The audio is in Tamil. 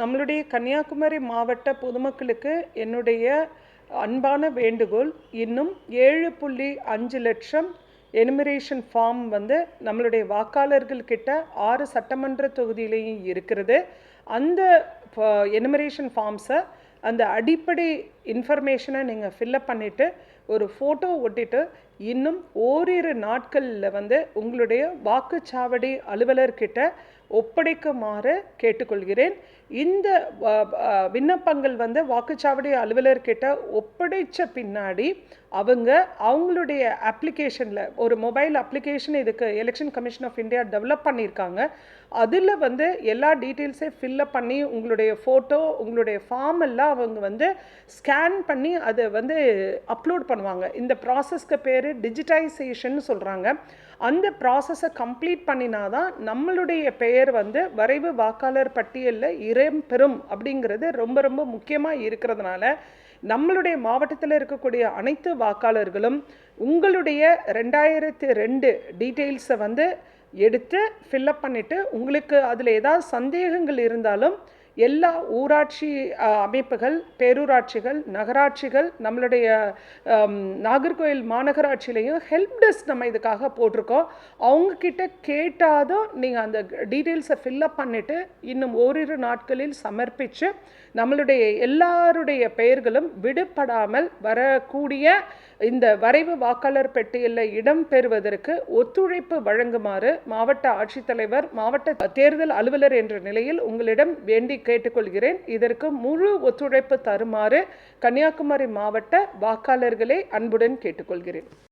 நம்மளுடைய கன்னியாகுமரி மாவட்ட பொதுமக்களுக்கு என்னுடைய அன்பான வேண்டுகோள் இன்னும் ஏழு புள்ளி அஞ்சு லட்சம் எனுமரேஷன் ஃபார்ம் வந்து நம்மளுடைய வாக்காளர்கள்கிட்ட ஆறு சட்டமன்ற தொகுதியிலையும் இருக்கிறது. அந்த எனுமரேஷன் ஃபார்ம்ஸை அந்த அடிப்படை இன்ஃபர்மேஷனை நீங்கள் ஃபில்லப் பண்ணிவிட்டு ஒரு ஃபோட்டோ ஒட்டிட்டு இன்னும் ஓரிரு நாட்களில் வந்து உங்களுடைய வாக்குச்சாவடி அலுவலர்கிட்ட ஒப்படைக்குமாறு கேட்டுக்கொள்கிறேன். இந்த விண்ணப்பங்கள் வந்து வாக்குச்சாவடி அலுவலர்கிட்ட ஒப்படைச்ச பின்னாடி அவங்க அவங்களுடைய அப்ளிகேஷனில் ஒரு மொபைல் அப்ளிகேஷன் இதுக்கு election commission of India develop பண்ணியிருக்காங்க. அதில் வந்து எல்லா டீட்டெயில்ஸையும் ஃபில்லப் பண்ணி உங்களுடைய ஃபோட்டோ உங்களுடைய ஃபார்ம் எல்லாம் அவங்க வந்து ஸ்கேன் பண்ணி அதை வந்து அப்லோட் பண்ணுவாங்க. இந்த ப்ராசஸ்க்கு பேர் டிஜிட்டைசேஷன் சொல்கிறாங்க அந்த ப்ராசஸை கம்ப்ளீட் பண்ணினா தான் நம்மளுடைய பெயர் வந்து வரைவு வாக்காளர் பட்டியலில் இடம் பெறும் அப்படிங்கிறது ரொம்ப ரொம்ப முக்கியமாக இருக்கிறதுனால நம்மளுடைய மாவட்டத்தில் இருக்கக்கூடிய அனைத்து வாக்காளர்களும் உங்களுடைய ரெண்டாயிரத்தி ரெண்டு டீட்டெயில்ஸை வந்து எடுத்து ஃபில்லப் பண்ணிவிட்டு உங்களுக்கு அதில் ஏதாவது சந்தேகங்கள் இருந்தாலும் எல்லா ஊராட்சி அமைப்புகள் பேரூராட்சிகள் நகராட்சிகள் நம்மளுடைய நாகர்கோவில் மாநகராட்சியிலையும் ஹெல்ப் டெஸ்க் நம்ம இதுக்காக போட்டிருக்கோம். அவங்கக்கிட்ட கேட்டாதான் நீங்கள் அந்த டீட்டெயில்ஸை ஃபில்லப் பண்ணிவிட்டு இன்னும் ஓரிரு நாட்களில் சமர்ப்பித்து நம்மளுடைய எல்லாருடைய பெயர்களும் விடுபடாமல் வரக்கூடிய இந்த வரைவு வாக்காளர் பெட்டியில் இடம் பெறுவதற்கு ஒத்துழைப்பு வழங்குமாறு மாவட்ட ஆட்சித்தலைவர் மாவட்ட தேர்தல் அலுவலர் என்ற நிலையில் உங்களிடம் வேண்டி கேட்டுக்கொள்கிறேன். இதற்கு முழு ஒத்துழைப்பு தருமாறு கன்னியாகுமரி மாவட்ட வாக்காளர்களே அன்புடன் கேட்டுக்கொள்கிறேன்.